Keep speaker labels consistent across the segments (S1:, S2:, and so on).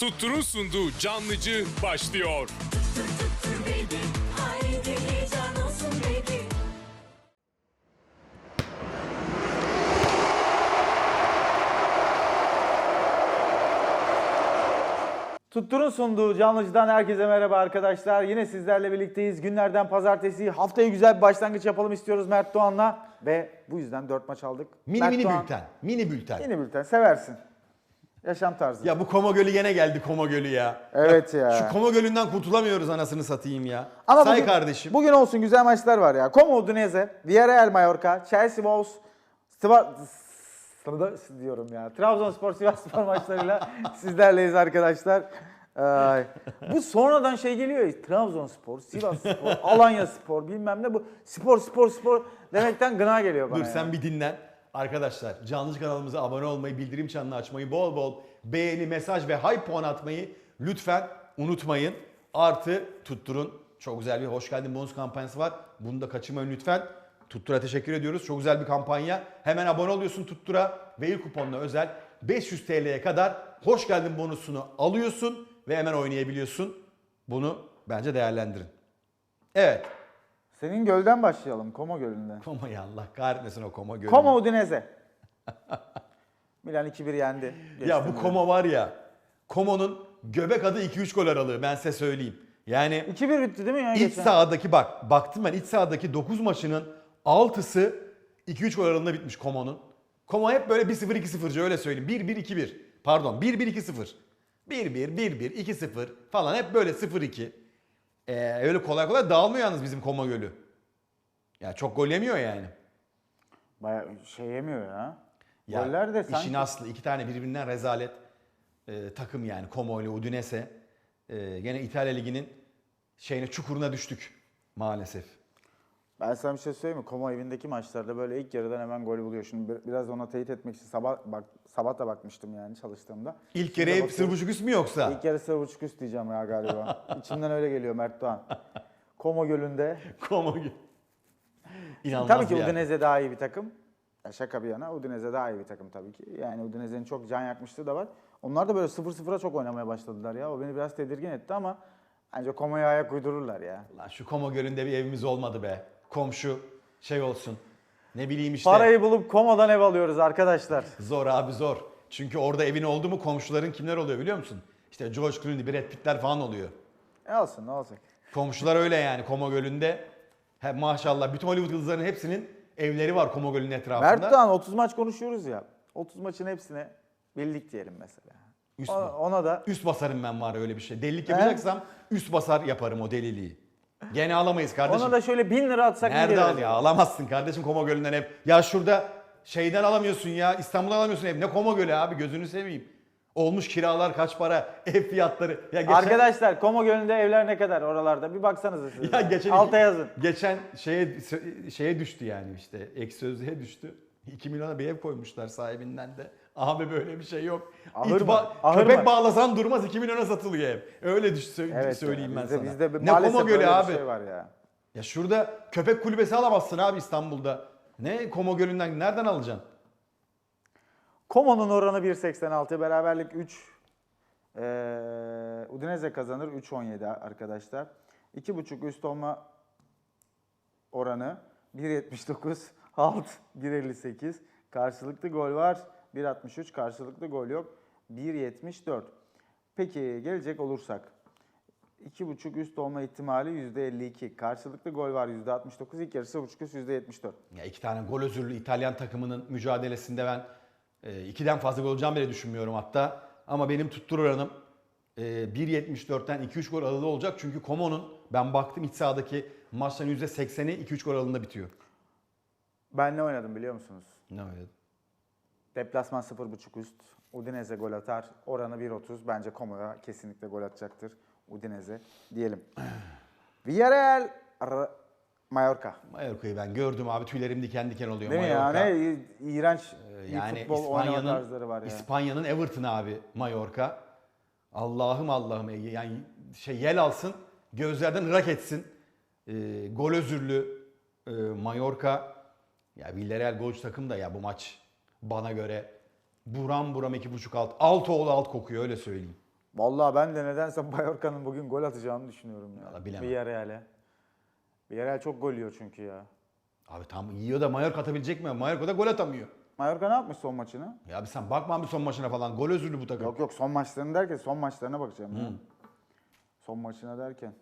S1: Tuttur'un sunduğu Canlıcı başlıyor.
S2: baby. Haydi heyecan olsun baby.
S3: Tuttur'un sunduğu Canlıcı'dan herkese merhaba arkadaşlar. Yine sizlerle birlikteyiz. Günlerden pazartesi. Haftaya güzel bir başlangıç yapalım istiyoruz Mert Doğan'la. Ve bu yüzden 4 maç aldık.
S4: Mini
S3: Mert
S4: mini
S3: Doğan,
S4: bülten. Mini bülten.
S3: Mini bülten. Seversin. Yaşam tarzı.
S4: Ya bu Koma Gölü yine geldi Koma Gölü ya.
S3: Evet ya.
S4: Şu Koma Gölü'nden kurtulamıyoruz anasını satayım ya.
S3: Ama
S4: Say
S3: bugün,
S4: kardeşim.
S3: Bugün olsun güzel maçlar var ya. Como Udinese, Villarreal Mallorca, Chelsea Wolves. Sırada diyorum ya. Trabzonspor Sivasspor maçlarıyla sizlerleyiz arkadaşlar. Ay. Bu sonradan şey geliyor ya. Trabzonspor, Sivasspor, Alanyaspor bilmem ne bu. Spor spor spor demekten gına geliyor bana.
S4: Dur
S3: ya.
S4: sen bir dinlen. Arkadaşlar Canlıcı kanalımıza abone olmayı, bildirim çanını açmayı, bol bol beğeni, mesaj ve hype puan atmayı lütfen unutmayın. Artı tutturun. Çok güzel bir hoş geldin bonus kampanyası var. Bunu da kaçırmayın lütfen. Tuttur'a teşekkür ediyoruz. Çok güzel bir kampanya. Hemen abone oluyorsun Tuttur'a ve il kuponuna özel 500 TL'ye kadar hoş geldin bonusunu alıyorsun ve hemen oynayabiliyorsun. Bunu bence değerlendirin. Evet.
S3: Senin gölden başlayalım. Como Gölü'nden.
S4: Koma ya Allah kahretmesin o Koma Gölü.
S3: Como Udinese. Milan 2-1 yendi.
S4: Ya bu. Koma var ya. Komo'nun göbek adı 2-3 gol aralığı ben size söyleyeyim. Yani
S3: 2-1 bitti değil mi ya
S4: iç
S3: geçen?
S4: sahadaki bak baktım ben iç sahadaki 9 maçının 6'sı 2-3 gol aralığında bitmiş Komo'nun. Komo hep böyle 1-0 2-0'cı öyle söyleyeyim. 1-1 2-1. Pardon 1-1 2-0. 1-1 1-1 2-0 falan hep böyle 0-2. Ee, öyle kolay kolay dağılmıyor yalnız bizim Koma Gölü. Ya çok gol yemiyor yani.
S3: Baya şey yemiyor ya.
S4: Ya
S3: Goller de sanki
S4: işin aslı iki tane birbirinden rezalet e, takım yani Como ile Udinese. E, gene İtalya Ligi'nin şeyine çukuruna düştük maalesef.
S3: Ben sana bir şey söyleyeyim mi? Como evindeki maçlarda böyle ilk yarıdan hemen gol buluyor. Şimdi bir- biraz ona teyit etmek için sabah bak sabah da bakmıştım yani çalıştığımda.
S4: İlk yarı hep
S3: bakıyorum.
S4: sır buçuk üst mü yoksa?
S3: İlk yarı sıfır buçuk üst diyeceğim ya galiba. İçimden öyle geliyor Mert Doğan. Como Gölü'nde.
S4: Como gibi. İnanılmaz
S3: tabii ki
S4: bir yer.
S3: Udinese daha iyi bir takım. Ya şaka bir yana Udinese daha iyi bir takım tabii ki. Yani Udinese'nin çok can yakmışlığı da var. Onlar da böyle 0-0'a çok oynamaya başladılar ya. O beni biraz tedirgin etti ama bence Como'ya ayak uydururlar ya.
S4: Lan şu Como Gölü'nde bir evimiz olmadı be. Komşu şey olsun. Ne bileyim işte.
S3: Parayı bulup Como'dan ev alıyoruz arkadaşlar.
S4: Zor abi zor. Çünkü orada evin oldu mu komşuların kimler oluyor biliyor musun? İşte George Clooney, Brad Pitt'ler falan oluyor.
S3: E olsun ne olacak.
S4: Komşular öyle yani Como Gölü'nde. He, maşallah bütün Hollywood yıldızlarının hepsinin evleri var Como Gölü'nün etrafında.
S3: Mert Doğan 30 maç konuşuyoruz ya. 30 maçın hepsine birlik diyelim mesela.
S4: Üst
S3: Ona, ona da
S4: Üst basarım ben var öyle bir şey. Delilik yapacaksam üst basar yaparım o deliliği. Gene alamayız kardeşim.
S3: ona da şöyle 1000 lira atsak ne
S4: Nerede al ya? Alamazsın kardeşim Como Gölü'nden ev. Ya şurada şeyden alamıyorsun ya. İstanbul'dan alamıyorsun ev. Ne Como Gölü abi gözünü seveyim. Olmuş kiralar kaç para, ev fiyatları. Ya geçen,
S3: Arkadaşlar Como Gölü'nde evler ne kadar oralarda bir baksanıza siz.
S4: ya geçen
S3: Alta yazın.
S4: Geçen şeye şeye düştü yani işte ek sözlüğe düştü. 2 milyona bir ev koymuşlar sahibinden de. Abi böyle bir şey yok.
S3: Ahır
S4: İt
S3: mı?
S4: ba-
S3: Ahır
S4: köpek
S3: mı?
S4: bağlasan durmaz 2 milyona satılıyor ev. Öyle düş sö- söyleyeyim
S3: ya,
S4: ben
S3: bizde,
S4: sana.
S3: Bizde
S4: ne
S3: maalesef
S4: Como Gölü
S3: böyle bir
S4: abi.
S3: şey var ya.
S4: Ya şurada köpek kulübesi alamazsın abi İstanbul'da. Ne Como Gölü'nden nereden alacaksın?
S3: Como'nun oranı 1.86, beraberlik 3. Ee, Udinese kazanır 3.17 arkadaşlar. 2.5 üst olma oranı 1.79, alt 1.58. Karşılıklı gol var 1.63, karşılıklı gol yok 1.74. Peki gelecek olursak 2.5 üst olma ihtimali %52. Karşılıklı gol var %69. İlk yarısı 0.5 üst %74.
S4: Ya iki tane gol özürlü İtalyan takımının mücadelesinde ben e, ikiden fazla gol olacağını bile düşünmüyorum hatta. Ama benim tuttur oranım e, 1.74'ten 2-3 gol aralığı olacak. Çünkü Como'nun ben baktım iç sahadaki maçların %80'i 2-3 gol aralığında bitiyor.
S3: Ben ne oynadım biliyor musunuz?
S4: Ne öyle?
S3: Deplasman 0.5 üst. Udinese gol atar. Oranı 1.30. Bence Como'ya kesinlikle gol atacaktır. Udinese diyelim. Villarreal Ar- Mallorca.
S4: Mallorca'yı ben gördüm abi tüylerim diken diken oluyor
S3: Değil mi ya?
S4: Mallorca.
S3: Ne iğrenç
S4: Ee, Yani
S3: futbol
S4: İspanya'nın
S3: tarzları var ya.
S4: İspanya'nın Everton abi Mallorca. Allah'ım Allah'ım yani şey yel alsın gözlerden ırak etsin. Ee, gol özürlü e, Mallorca. Ya Villarreal golcü takım da ya bu maç bana göre buram buram iki buçuk alt. Alt oğlu alt kokuyor öyle söyleyeyim.
S3: Vallahi ben de nedense Mallorca'nın bugün gol atacağını düşünüyorum ya.
S4: Vallahi bilemem.
S3: Villarreal'e. Villarreal çok gol yiyor çünkü ya.
S4: Abi tam yiyor da Mallorca atabilecek mi? Mallorca da gol atamıyor.
S3: Mallorca ne yapmış son maçını?
S4: Ya abi sen bakma bir son maçına falan. Gol özürlü bu takım.
S3: Yok yok son maçlarını derken son maçlarına bakacağım. ya. Son maçına derken.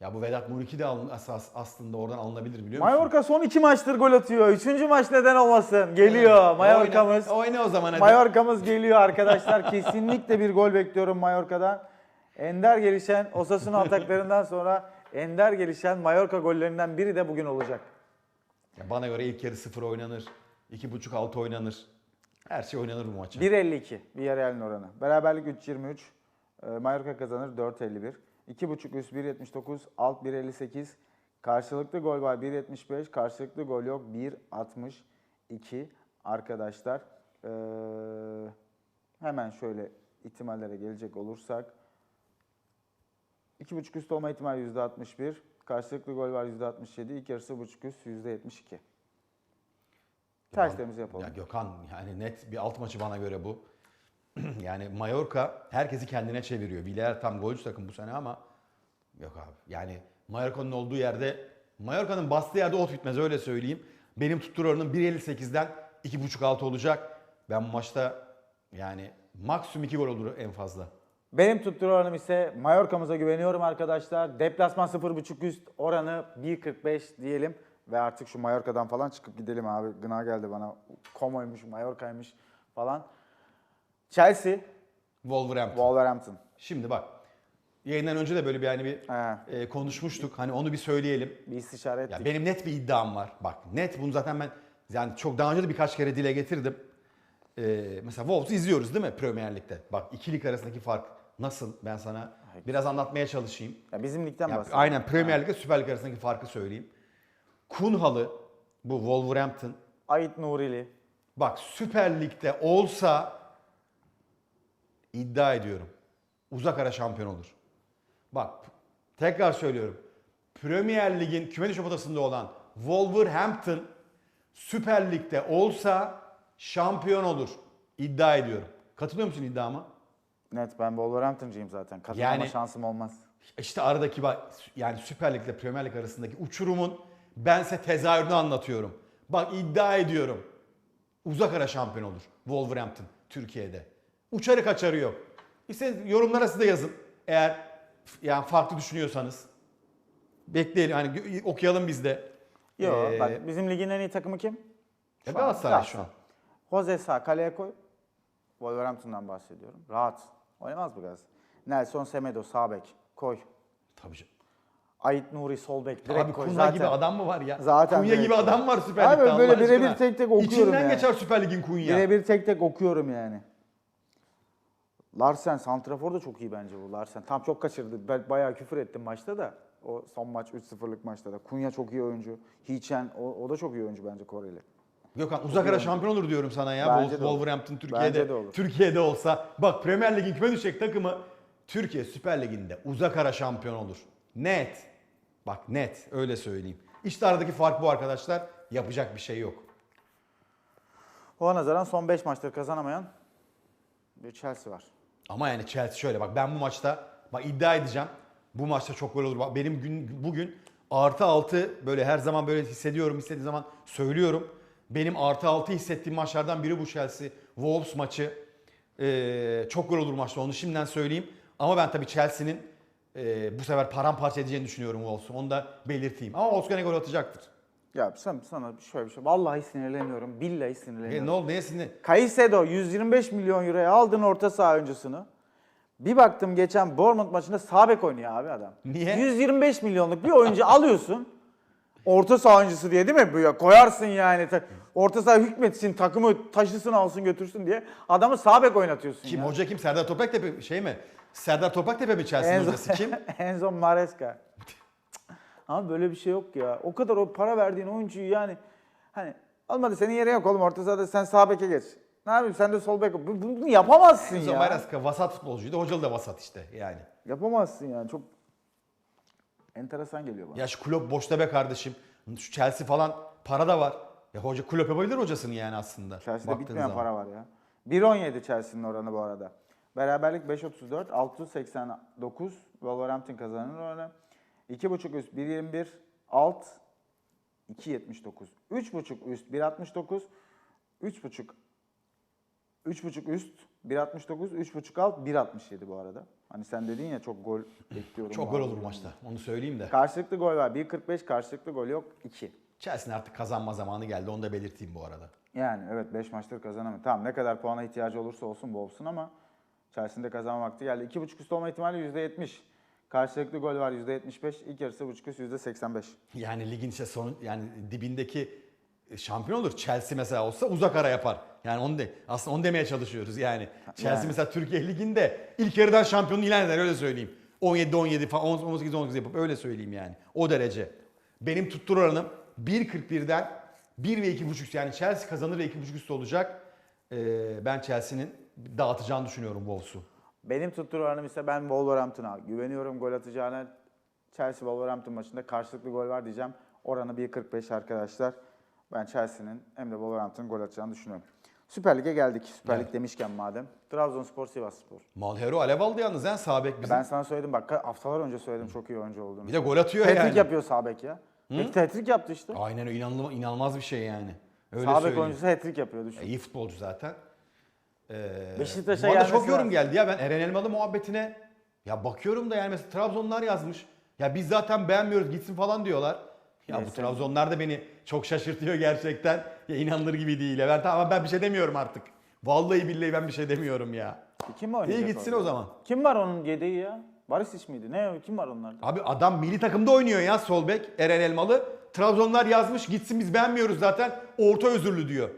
S4: Ya bu Vedat Muriqi de alın- asas aslında oradan alınabilir biliyor musun?
S3: Mallorca son iki maçtır gol atıyor. Üçüncü maç neden olmasın? Geliyor Mallorca'mız.
S4: Oyna, oyna o zaman hadi.
S3: Mallorca'mız geliyor arkadaşlar. Kesinlikle bir gol bekliyorum Mallorca'dan. Ender gelişen Osasuna ataklarından sonra ender gelişen Mallorca gollerinden biri de bugün olacak.
S4: Ya bana göre ilk yarı 0 oynanır. 2.5 6 oynanır. Her şey oynanır bu maça.
S3: 1.52 Villarreal'in oranı. Beraberlik 3.23. E, Mallorca kazanır 4.51. 2.5 üst 1.79. Alt 1.58. Karşılıklı gol var 1.75. Karşılıklı gol yok 1.62 arkadaşlar. E, hemen şöyle ihtimallere gelecek olursak. 2.5 üst olma ihtimali %61. Karşılıklı gol var %67. İlk yarısı 1.5 üst %72. Terslerimizi yapalım.
S4: Ya Gökhan yani net bir alt maçı bana göre bu. yani Mallorca herkesi kendine çeviriyor. Villarreal tam golcü takım bu sene ama yok abi. Yani Mallorca'nın olduğu yerde Mallorca'nın bastığı yerde ot bitmez öyle söyleyeyim. Benim tuttur oranım 1.58'den 2.5 altı olacak. Ben maçta yani maksimum 2 gol olur en fazla.
S3: Benim tuttuğu oranım ise Mallorca'mıza güveniyorum arkadaşlar. Deplasman 0.5 üst oranı 1.45 diyelim. Ve artık şu Mallorca'dan falan çıkıp gidelim abi. Gına geldi bana. Como'ymuş, Mallorca'ymış falan. Chelsea,
S4: Wolverhampton.
S3: Wolverhampton.
S4: Şimdi bak yayından önce de böyle bir hani bir
S3: He.
S4: e, konuşmuştuk. Hani onu bir söyleyelim.
S3: Bir istişare ettik.
S4: Ya benim net bir iddiam var. Bak net bunu zaten ben yani çok daha önce de birkaç kere dile getirdim. Ee, mesela Wolves'u izliyoruz değil mi Premier Lig'de? Bak iki lig arasındaki fark nasıl? Ben sana biraz anlatmaya çalışayım.
S3: Ya bizim ligden
S4: Ya,
S3: bahsediyorum.
S4: aynen Premier Lig'de Süper Lig arasındaki farkı söyleyeyim. Kunhalı bu Wolverhampton
S3: Ait Nurili.
S4: bak Süper Lig'de olsa iddia ediyorum. Uzak ara şampiyon olur. Bak tekrar söylüyorum. Premier Lig'in küme düşme potasında olan Wolverhampton Süper Lig'de olsa şampiyon olur. İddia ediyorum. Katılıyor musun iddiama?
S3: Net ben Wolverhampton'cıyım zaten. Kazanma
S4: Yani-
S3: şansım olmaz.
S4: İşte aradaki bak yani Süper Lig ile Premier Lig arasındaki uçurumun bense tezahürünü anlatıyorum. Bak iddia ediyorum. Uzak ara şampiyon olur Wolverhampton Türkiye'de. Uçarı kaçarı yok. İşte yorumlara siz de yazın. Eğer yani farklı düşünüyorsanız. Bekleyelim hani okuyalım biz de.
S3: Yok
S4: Ee,
S3: bak bizim ligin en iyi takımı kim? Şu an
S4: Galatasaray şu an.
S3: Jose Sá kaleye koy. Wolverhampton'dan bahsediyorum. Rahat. Oynamaz bu gaz. Nelson Semedo sağ bek. Koy.
S4: Tabii canım.
S3: Ait Nuri sol bek. Direkt
S4: Abi
S3: koy.
S4: Kunya
S3: zaten.
S4: gibi adam mı var ya?
S3: Zaten
S4: Kunya gibi
S3: koy.
S4: adam var Süper
S3: Abi
S4: Lig'de
S3: böyle
S4: Allah
S3: birebir tek tek okuyorum
S4: İçinden
S3: yani.
S4: geçer Süper Lig'in Kunya.
S3: Birebir tek tek okuyorum yani. Larsen, Santrafor da çok iyi bence bu Larsen. Tam çok kaçırdı. Ben bayağı küfür ettim maçta da. O son maç 3-0'lık maçta da. Kunya çok iyi oyuncu. Hichen o, o da çok iyi oyuncu bence Koreli.
S4: Gökhan uzak ara şampiyon olur diyorum sana ya.
S3: Bence olur.
S4: Wolverhampton Türkiye'de. Türkiye'de olsa. Bak Premier Lig'in küme düşecek takımı Türkiye Süper Ligi'nde uzak ara şampiyon olur. Net. Bak net öyle söyleyeyim. İşte aradaki fark bu arkadaşlar. Yapacak bir şey yok.
S3: Ona nazaran son 5 maçtır kazanamayan bir Chelsea var.
S4: Ama yani Chelsea şöyle bak ben bu maçta bak iddia edeceğim. Bu maçta çok gol olur. Bak benim gün bugün artı altı böyle her zaman böyle hissediyorum. istediğim zaman söylüyorum. Benim artı altı hissettiğim maçlardan biri bu Chelsea Wolves maçı. Ee, çok gol olur maçta onu şimdiden söyleyeyim. Ama ben tabii Chelsea'nin e, bu sefer paramparça edeceğini düşünüyorum Wolves'u. Onu da belirteyim. Ama Wolves gol atacaktır.
S3: Ya sana, sana şöyle bir şey. Vallahi sinirleniyorum. Billahi sinirleniyorum.
S4: ne oldu? Neye sinir?
S3: Caicedo 125 milyon euroya aldın orta saha oyuncusunu. Bir baktım geçen Bournemouth maçında sağ bek oynuyor abi adam.
S4: Niye?
S3: 125 milyonluk bir oyuncu alıyorsun. Orta saha oyuncusu diye değil mi? Ya koyarsın yani. Ta- Orta saha hükmetsin, takımı taşısın, alsın, götürsün diye. Adamı sağ bek oynatıyorsun
S4: Kim?
S3: ya.
S4: Hoca kim? Serdar Topraktepe şey mi? Serdar Topraktepe mi Chelsea'nin
S3: Enzo,
S4: hocası? Kim?
S3: Enzo Maresca. Ama böyle bir şey yok ya. O kadar o para verdiğin oyuncuyu yani hani almadı senin yerin yok oğlum orta sahada sen sağ beke geç. Ne yapayım sen de sol bek. Bu- Bunu yapamazsın
S4: Enzo
S3: ya.
S4: Maresca vasat futbolcuydu. Hocalı da vasat işte yani.
S3: Yapamazsın yani. Çok enteresan geliyor bana.
S4: Ya şu kulüp boşta be kardeşim. Şu Chelsea falan para da var. Ya hoca kulüp yapabilir hocasını yani aslında.
S3: Chelsea'de bitmeyen
S4: zaman.
S3: para var ya. 1.17 Chelsea'nin oranı bu arada. Beraberlik 5.34, 6.89 Wolverhampton kazanır oranı. 2.5 üst 1.21, alt 2.79. 3.5 üst 1.69, 3.5 3.5 üst 1.69, 3.5 alt 1.67 bu arada. Hani sen dedin ya çok gol bekliyorum.
S4: Çok gol olur maçta. Onu söyleyeyim de.
S3: Karşılıklı gol var. 1.45 karşılıklı gol yok 2.
S4: Chelsea'nin artık kazanma zamanı geldi. Onu da belirteyim bu arada.
S3: Yani evet 5 maçtır kazanamıyor. Tamam ne kadar puana ihtiyacı olursa olsun Wolves'un ama Chelsea'nin de kazanma vakti geldi. 2.5 üst olma ihtimali %70. Karşılıklı gol var %75. İlk yarısı buçuk üst %85.
S4: Yani ligin işte son yani dibindeki şampiyon olur. Chelsea mesela olsa uzak ara yapar. Yani onu de aslında onu demeye çalışıyoruz yani. Chelsea
S3: Yani.
S4: mesela Türkiye liginde ilk yarıdan şampiyonu ilan eder öyle söyleyeyim. 17 17 falan 18 18 yapıp öyle söyleyeyim yani. O derece. Benim tuttur oranım 1.41'den 1 ve 2.5 yani Chelsea kazanır ve 2.5 üstü olacak. Ee, ben Chelsea'nin dağıtacağını düşünüyorum Wolves'u.
S3: Benim tuttuğum oranım ise ben Wolverhampton'a güveniyorum gol atacağına. Chelsea Wolverhampton maçında karşılıklı gol var diyeceğim. Oranı 1.45 arkadaşlar. Ben Chelsea'nin hem de Wolverhampton'ın gol atacağını düşünüyorum. Süper Lig'e geldik. Süper Lig
S4: Evet.
S3: demişken madem. Trabzonspor, Sivasspor.
S4: Malhero alev aldı yalnız ha sağ bek bizim.
S3: Ben sana söyledim bak haftalar önce söyledim çok iyi oyuncu olduğunu.
S4: Bir de gol atıyor
S3: Hat-trick
S4: yani.
S3: yapıyor sağ bek ya. Peki hat-trick yaptı işte.
S4: Aynen inanılmaz, inanılmaz bir şey yani. Öyle
S3: Sağ bek
S4: söyleyeyim.
S3: oyuncusu hat-trick yapıyor düşün.
S4: E, iyi futbolcu zaten. Ee,
S3: Beşiktaş'a gelmesi
S4: çok yorum
S3: lazım.
S4: geldi ya ben Eren Elmalı muhabbetine. Ya bakıyorum da yani mesela Trabzonlar yazmış. Ya biz zaten beğenmiyoruz gitsin falan diyorlar. Ya bu
S3: Neyse.
S4: Trabzonlar da beni çok şaşırtıyor gerçekten. Ya inanılır gibi değil. Ya ben tamam ben bir şey demiyorum artık. Vallahi billahi ben bir şey demiyorum ya.
S3: Kim mi oynayacak
S4: İyi gitsin
S3: orada?
S4: o zaman.
S3: Kim var onun yedeği ya? Barisic miydi? Ne o? Kim var onlarda?
S4: Abi adam milli takımda oynuyor ya sol bek Eren Elmalı. Trabzonlar yazmış gitsin biz beğenmiyoruz zaten. Orta özürlü diyor.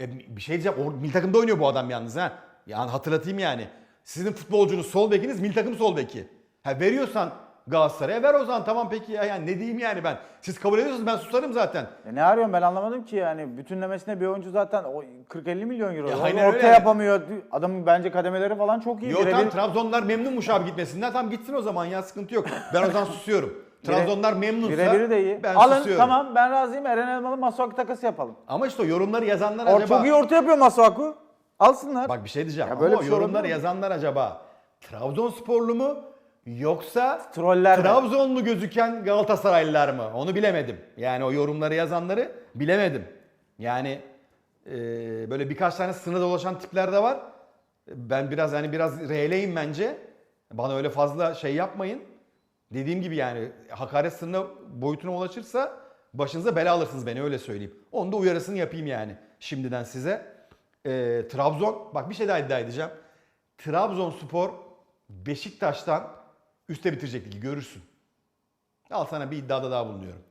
S4: E, bir şey diyeceğim. Or, milli takımda oynuyor bu adam yalnız ha. Yani hatırlatayım yani. Sizin futbolcunuz sol bekiniz milli takım sol beki. Ha veriyorsan Galatasaray'a ver o zaman tamam peki ya. Yani ne diyeyim yani ben. Siz kabul ediyorsanız ben susarım zaten.
S3: E ne arıyorum ben anlamadım ki yani bütünlemesine bir oyuncu zaten o 40-50 milyon euro.
S4: Ya aynen
S3: orta
S4: öyle.
S3: yapamıyor. Adamın bence kademeleri falan çok iyi.
S4: Yo tam Trabzonlar memnunmuş abi gitmesinden. Tam gitsin o zaman ya sıkıntı yok. Ben o zaman susuyorum.
S3: Bire-
S4: Trabzonlar memnunsa
S3: Birebiri de iyi.
S4: ben
S3: Alın
S4: susuyorum.
S3: tamam ben razıyım. Eren Elmalı Masuaku takası yapalım.
S4: Ama işte o yorumları yazanlar
S3: O
S4: acaba...
S3: çok iyi orta yapıyor Masuaku. Alsınlar.
S4: Bak bir şey diyeceğim.
S3: Ya
S4: Ama
S3: böyle
S4: o
S3: bir şey olabilir
S4: yorumları
S3: mi?
S4: yazanlar acaba Trabzonsporlu mu yoksa
S3: Troller mi?
S4: Trabzonlu gözüken Galatasaraylılar mı? Onu bilemedim. Yani o yorumları yazanları bilemedim. Yani e, böyle birkaç tane sınırda dolaşan tipler de var. Ben biraz hani biraz RL'yim bence. Bana öyle fazla şey yapmayın. Dediğim gibi yani hakaret sınırına boyutuna ulaşırsa başınıza bela alırsınız beni öyle söyleyeyim. Onu da uyarısını yapayım yani şimdiden size. Ee, Trabzon, bak bir şey daha iddia edeceğim. Trabzonspor Beşiktaş'tan üste bitirecek ligi görürsün. Al sana bir iddiada daha bulunuyorum.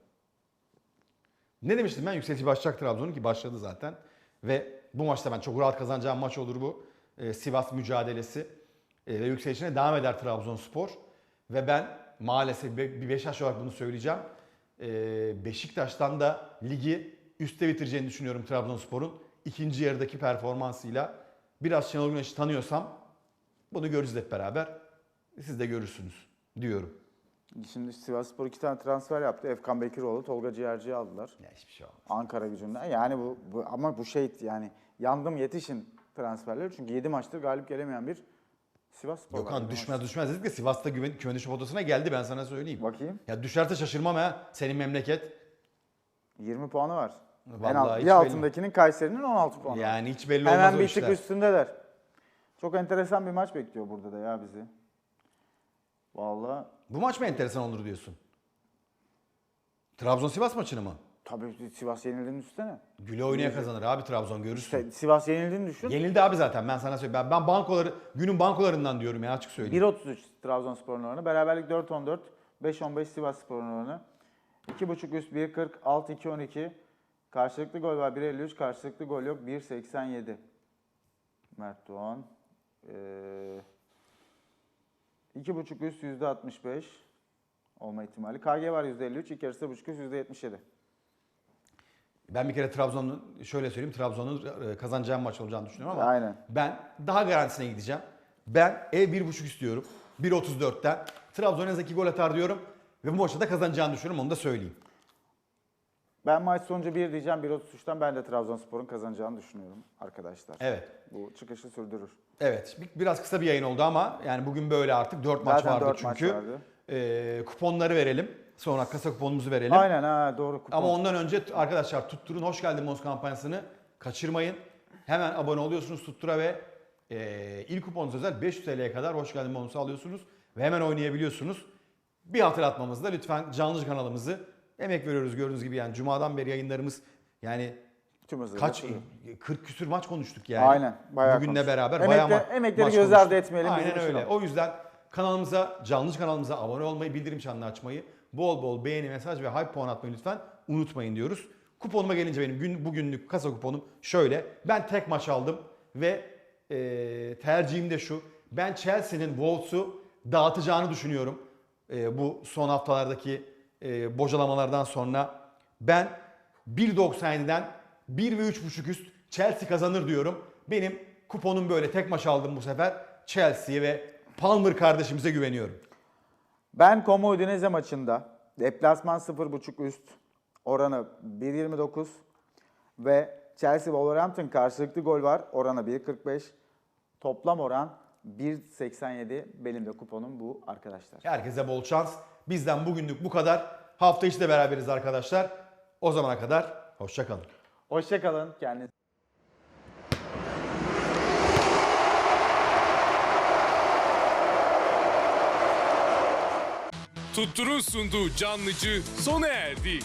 S4: Ne demiştim ben? Yükselişi başlayacak Trabzon'un ki başladı zaten. Ve bu maçta ben çok rahat kazanacağım maç olur bu. Ee, Sivas mücadelesi. Ee, ve yükselişine devam eder Trabzonspor. Ve ben maalesef bir Beşiktaş olarak bunu söyleyeceğim. Ee, Beşiktaş'tan da ligi üste bitireceğini düşünüyorum Trabzonspor'un. ikinci yarıdaki performansıyla. Biraz Şenol Güneş'i tanıyorsam bunu görürüz hep beraber. Siz de görürsünüz diyorum.
S3: Şimdi Sivasspor iki tane transfer yaptı. Efkan Bekiroğlu, Tolga Ciğerci'yi aldılar.
S4: Ya hiçbir şey olmaz.
S3: Ankara gücünden. Yani bu, bu ama bu şey yani yandım yetişin transferleri. Çünkü 7 maçtır galip gelemeyen bir Sivas Spor.
S4: Gökhan
S3: Yedi
S4: düşmez düşmez dedik de Sivas'ta güven, küme düşme potasına geldi ben sana söyleyeyim.
S3: Bakayım.
S4: Ya düşerse şaşırmam ha senin memleket.
S3: 20 puanı var.
S4: Vallahi
S3: en alt,
S4: hiç
S3: bir
S4: belli-
S3: altındakinin Kayseri'nin 16 puanı var.
S4: Yani hiç belli olmaz
S3: Hemen
S4: o
S3: bir tık
S4: işler.
S3: üstündeler. Çok enteresan bir maç bekliyor burada da ya bizi. Vallahi
S4: Bu maç mı enteresan olur diyorsun? Trabzon Sivas maçını mı?
S3: Tabii Sivas yenildiğini düşünsene.
S4: Güle oynaya kazanır abi Trabzon görürsün.
S3: İşte Sivas yenildiğini düşün.
S4: Yenildi abi zaten ben sana söyleyeyim. Ben, ben bankoları günün bankolarından diyorum ya açık söyleyeyim.
S3: 1.33 Trabzonspor'un oranı. Beraberlik 4.14. 5.15 Sivasspor'un oranı. 2.5 üst 1.40. Alt 2.12. Karşılıklı gol var 1.53. Karşılıklı gol yok 1.87. Mert Doğan. Ee, 2.5 üst %65 olma ihtimali. KG var %53. İlk yarısı 1.5 üst %77.
S4: Ben bir kere Trabzon'un şöyle söyleyeyim Trabzon'un e, kazanacağı maç olacağını düşünüyorum ama
S3: Aynen.
S4: ben daha garantisine gideceğim. Ben ev 1.5 istiyorum. 1.34'ten. Trabzon en az 2 gol atar diyorum. Ve bu maçta da kazanacağını düşünüyorum onu da söyleyeyim.
S3: Ben maç sonucu 1 diyeceğim. 1.33'ten ben de Trabzonspor'un kazanacağını düşünüyorum arkadaşlar.
S4: Evet.
S3: Bu çıkışı sürdürür.
S4: Evet. bir- Biraz kısa bir yayın oldu ama yani bugün böyle artık 4 maç
S3: Zaten
S4: vardı
S3: dört maç
S4: çünkü.
S3: vardı.
S4: Ee, kuponları verelim. Sonra kasa kuponumuzu verelim.
S3: Aynen ha doğru. Kupon.
S4: Ama ondan önce arkadaşlar Tuttur'un Hoş Geldin Mons kampanyasını kaçırmayın. Hemen abone oluyorsunuz Tuttur'a ve e, ilk kuponunuz özel 500 TL'ye kadar Hoş Geldin Mons'u alıyorsunuz ve hemen oynayabiliyorsunuz. Bir hatırlatmamızda lütfen canlı kanalımızı emek veriyoruz gördüğünüz gibi yani Cuma'dan beri yayınlarımız yani
S3: Tüm
S4: kaç
S3: sürüyor.
S4: 40 küsür maç konuştuk yani.
S3: Aynen, bayağı
S4: Bugünle
S3: konuştuk.
S4: beraber
S3: Emekle-
S4: bayağı ma-
S3: emekleri
S4: maç
S3: göz ardı etmeyelim,
S4: Aynen öyle.
S3: o.
S4: O yüzden kanalımıza, canlı kanalımıza abone olmayı, bildirim çanını açmayı, bol bol beğeni, mesaj ve hype puan atmayı lütfen unutmayın diyoruz. Kuponuma gelince benim gün, bugünlük kasa kuponum şöyle. Ben tek maç aldım ve e, tercihim de şu. Ben Chelsea'nin Wolves'u dağıtacağını düşünüyorum. E, bu son haftalardaki e, bocalamalardan sonra. Ben 1.97'den 1 ve 3.5 üst Chelsea kazanır diyorum. Benim kuponum böyle tek maç aldım bu sefer. Chelsea'ye ve Palmer kardeşimize güveniyorum.
S3: Ben Como Udinese maçında deplasman 0.5 üst oranı 1.29 ve Chelsea Wolverhampton karşılıklı gol var oranı 1.45. Toplam oran 1.87 benim de kuponum bu arkadaşlar.
S4: Herkese bol şans. Bizden bugünlük bu kadar. Hafta içi de beraberiz arkadaşlar. O zamana kadar hoşçakalın.
S3: Hoşçakalın. Kendinize
S1: Tuttur'un sunduğu canlıcı sona erdi.